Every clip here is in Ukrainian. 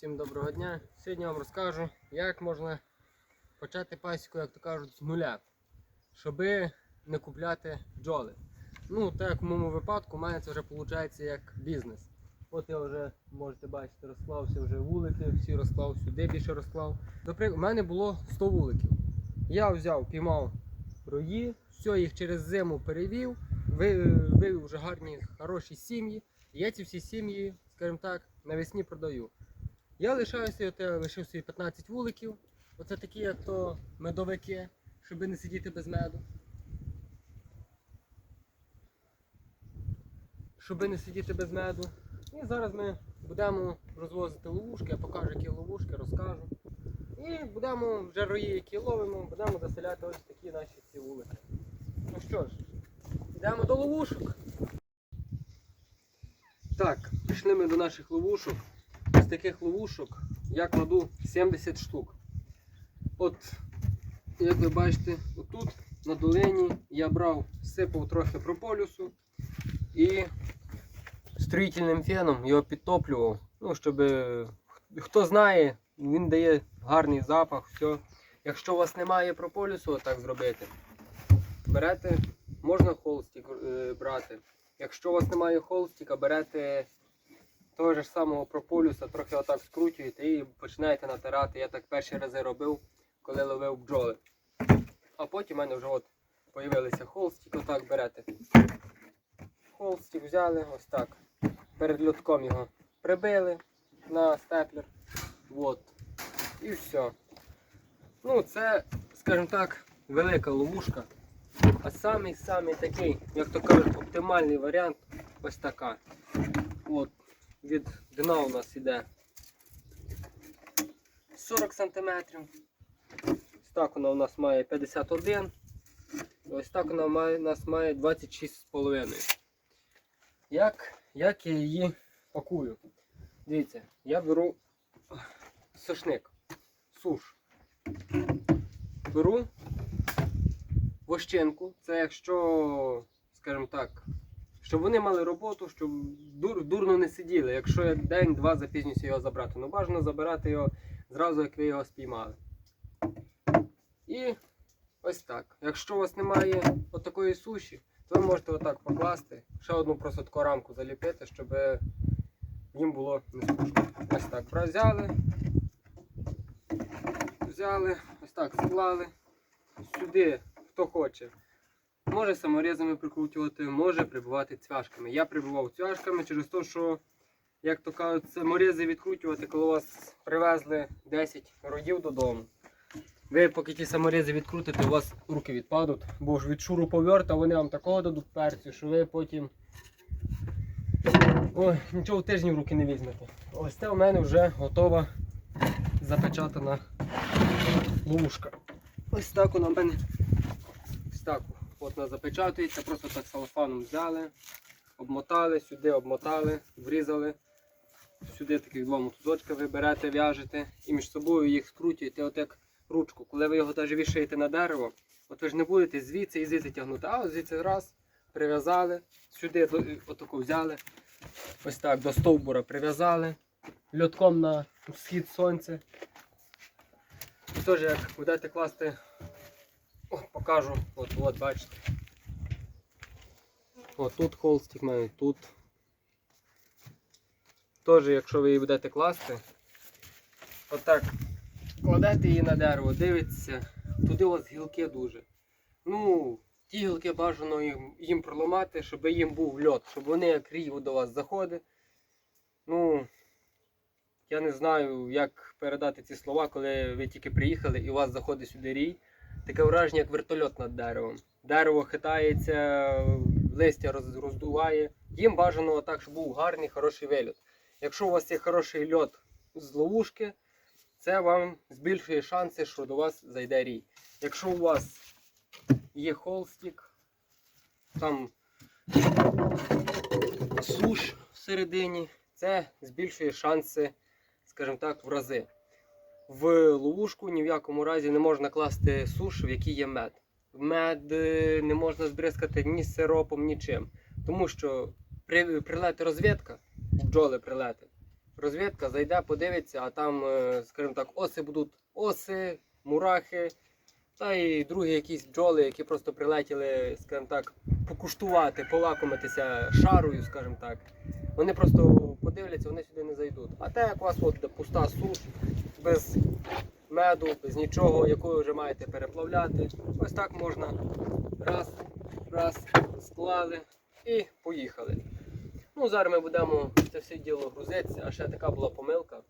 Всім доброго дня. Сьогодні вам розкажу, як можна почати пасіку, як то кажуть, з нуля, щоби не купляти бджоли. Ну, так як в моєму випадку, у мене це вже виходить як бізнес. От я вже, можете бачити, розклався вже вулики, всі розклав, сюди більше розклав. Наприклад, у мене було 100 вуликів. Я взяв, піймав рої, все, їх через зиму перевів, вивів вже гарні, хороші сім'ї. Я ці всі сім'ї, скажімо так, навесні продаю. Я лишаюся, от я лишив собі 15 вуликів. Оце такі, як то медовики, щоб не сидіти без меду. Щоб не сидіти без меду. І зараз ми будемо розвозити ловушки, я покажу, які ловушки, розкажу. І будемо вже рої, які ловимо, будемо заселяти ось такі наші ці вулики. Ну що ж, йдемо до ловушок. Так, пішли ми до наших ловушок. Таких ловушок я кладу 70 штук. От, як ви бачите, отут на долині я брав, сипав трохи прополюсу і строїтельним феном його підтоплював. Ну, щоб хто знає, він дає гарний запах, все. Якщо у вас немає прополюсу, отак зробити, берете, можна холстик е, брати. Якщо у вас немає холстика, берете того ж самого прополюса, трохи отак скручуєте і починаєте натирати. Я так перші рази робив, коли ловив бджоли. А потім в мене вже от появилися холстик, отак берете. Холстик взяли, ось так. Перед льотком його прибили на степлер. От. І все. Ну, це, скажімо так, велика ловушка. А самий самий такий, як то кажуть, оптимальний варіант ось така. От від дна у нас іде 40 см. Ось так вона у нас має 51. І ось так вона має, у нас має 26,5. Як, як я її пакую? Дивіться, я беру сушник, суш. Беру вощинку. Це якщо, скажімо так, щоб вони мали роботу, щоб дур, дурно не сиділи. Якщо я день-два запізнюся його забрати, ну бажано забирати його зразу, як ви його спіймали. І ось так. Якщо у вас немає отакої суші, то ви можете отак покласти, ще одну просто таку рамку заліпити, щоб їм було не скучно. Ось так взяли, взяли, ось так склали. Сюди, хто хоче. Може саморізами прикручувати, може прибувати цвяшками. Я прибував цвяшками через те, що, як то кажуть, саморізи відкручувати, коли вас привезли 10 родів додому. Ви поки ті саморізи відкрутите, у вас руки відпадуть, бо ж від шуруповерта вони вам такого дадуть перцю, що ви потім. Ой, нічого в тижні в руки не візьмете. Ось це у мене вже готова запечатана ловушка. Ось так вона мене. Ось так от вона запечатується, просто так салофаном взяли, обмотали, сюди обмотали, врізали. Сюди таких два мотузочка ви в'яжете і між собою їх скручуєте, от як ручку. Коли ви його навіть вішаєте на дерево, от ви ж не будете звідси і звідси тягнути, а от звідси раз, прив'язали, сюди отаку взяли, ось так до стовбура прив'язали, льотком на схід сонця. Теж як будете класти, о, покажу, от, от бачите. От тут холстик має, тут. Теж, якщо ви її будете класти, отак кладете її на дерево, дивитеся, туди у вас гілки дуже. Ну, ті гілки бажано їм, їм проламати, щоб їм був льот, щоб вони як рій до вас заходить. Ну, я не знаю, як передати ці слова, коли ви тільки приїхали і у вас заходить сюди рій. Таке враження, як вертольот над деревом. Дерево хитається, листя роздуває. Їм бажано так, щоб був гарний, хороший вильот. Якщо у вас є хороший льот з ловушки, це вам збільшує шанси, що до вас зайде рій. Якщо у вас є холстик, там суш всередині, це збільшує шанси, скажімо так, в рази. В ловушку ні в якому разі не можна класти суш, в якій є мед. Мед е, не можна збризкати ні сиропом, нічим. Тому що при, прилети розвідка, бджоли прилети, розвідка зайде, подивиться, а там, е, скажімо так, оси будуть оси, мурахи, та й другі якісь бджоли, які просто прилетіли, скажімо так, покуштувати, полакомитися шарою, скажімо так. Вони просто подивляться, вони сюди не зайдуть. А те, як у вас от пуста суш, без меду, без нічого, яку ви вже маєте переплавляти, ось так можна раз, раз, склали і поїхали. Ну, зараз ми будемо це все діло грузитися, а ще така була помилка.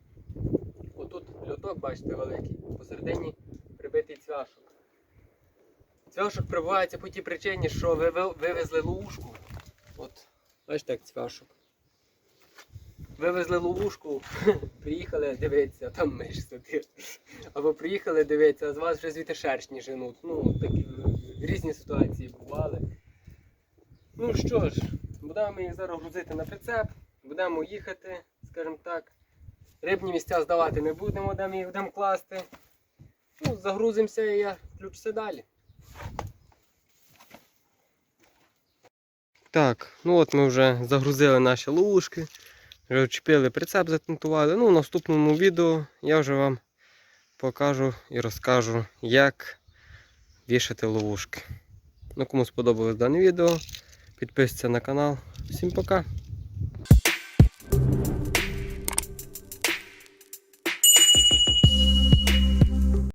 Отут льоток, бачите, великий, посередині прибитий цвяшок. Цвяшок прибувається по тій причині, що ви ви- вивезли ловушку. От, бачите, як цвяшок. Вивезли ловушку, приїхали дивитися, там миш сидить. Або приїхали дивитися, а з вас вже звідти шершні женуть. Ну, такі різні ситуації бували. Ну що ж, будемо їх зараз грузити на прицеп, будемо їхати, скажімо так. Рибні місця здавати не будемо, де ми їх будемо класти. Ну, загрузимося і я включуся далі. Так, ну от ми вже загрузили наші ловушки, вже вчепили прицеп, затентували. Ну, в наступному відео я вже вам покажу і розкажу, як вішати ловушки. Ну, кому сподобалось дане відео, підписуйтесь на канал. Всім пока!